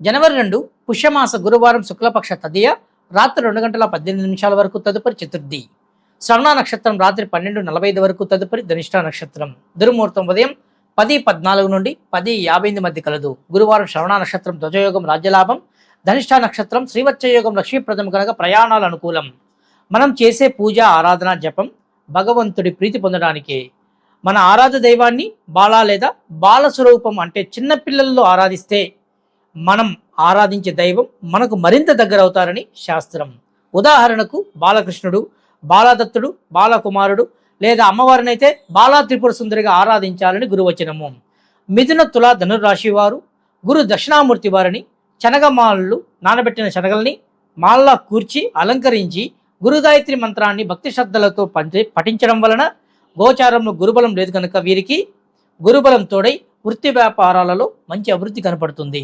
జనవరి రెండు పుష్యమాస గురువారం శుక్లపక్ష తదియ రాత్రి రెండు గంటల పద్దెనిమిది నిమిషాల వరకు తదుపరి చతుర్థి. శ్రవణ నక్షత్రం రాత్రి పన్నెండు నలభై ఐదు వరకు తదుపరి ధనిష్ట నక్షత్రం. దుర్ముహూర్తం ఉదయం పది పద్నాలుగు నుండి పది యాభై ఎనిమిది మధ్య కలదు. గురువారం శ్రవణ నక్షత్రం ధ్వజయోగం రాజ్యలాభం. ధనిష్ట నక్షత్రం శ్రీవత్సయోగం లక్ష్మీప్రదం కనుక ప్రయాణాలు అనుకూలం. మనం చేసే పూజ ఆరాధన జపం భగవంతుడి ప్రీతి పొందడానికే. మన ఆరాధ దైవాన్ని బాల లేదా బాల స్వరూపం అంటే చిన్నపిల్లల్లో ఆరాధిస్తే మనం ఆరాధించే దైవం మనకు మరింత దగ్గర అవుతారని శాస్త్రం. ఉదాహరణకు బాలకృష్ణుడు బాలదత్తుడు బాలకుమారుడు లేదా అమ్మవారినైతే బాలా త్రిపుర సుందరిగా ఆరాధించాలని గురువచనము. మిథున తుల ధనుర్రాశి వారు గురు దక్షిణామూర్తి వారిని శనగమాలలు నానబెట్టిన శనగల్ని మాల్లా కూర్చి అలంకరించి గురుగాయత్రి మంత్రాన్ని భక్తి శ్రద్ధలతో పంచి పఠించడం వలన గోచారంలో గురుబలం లేదు కనుక వీరికి గురుబలం తోడై వృత్తి వ్యాపారాలలో మంచి అభివృద్ధి కనపడుతుంది.